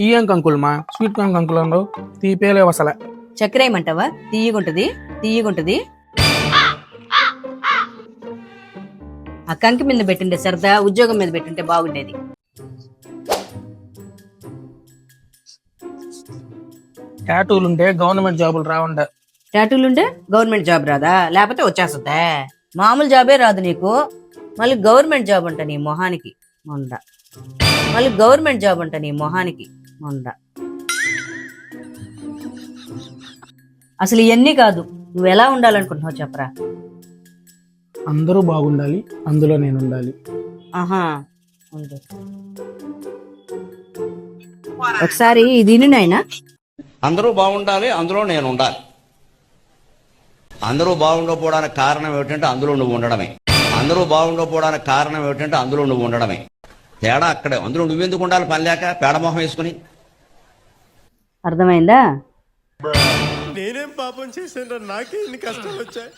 తీయం కంకులమా sweet corn కంకులు తీపేలే అసలే చక్కెర ఏమంటావా తీయగుంటది తీయగుంటది. ఆ కంకి మీద పెట్టిండే సరదా ఉద్యోగం మీద పెట్టింటే బాగుండేది. టాటూలు ఉంటే గవర్నమెంట్ జాబులు రావండ. టాటూలుంటే గవర్నమెంట్ జాబ్ రాదా? లేకపోతే వచ్చేస్తుందా? మామూలు జాబే రాదు నీకు. మళ్ళీ గవర్నమెంట్ జాబ్ అంట నీ మొహానికి. మొండ. మళ్ళీ గవర్నమెంట్ జాబ్ అంట నీ మొహానికి. మొండ. అసలు ఇవన్నీ కాదు నువ్వు ఎలా ఉండాలనుకుంటున్నావు చెప్పరా? అందరూ బాగుండాలి అందులో నేను ఉండాలి ఆహా ఉండు. ఒకసారి ఇది నాయనా. అందరూ బాగుండాలి అందులో నేను ఉండాలి అందరూ బాగుండకపోవడానికి కారణం ఏమిటంటే అందులో నువ్వు ఉండడమే. అందరూ బాగుండకపోవడానికి కారణం ఏమిటంటే అందులో నువ్వు ఉండడమే. తేడా అక్కడే. అందులో నువ్వెందుకు ఉండాలి పని లేక? పేడమొహం వేసుకుని. అర్థమైందా? నేనేం పాపం చేశాను నాకే ఇన్ని కష్టాలు వచ్చాయి.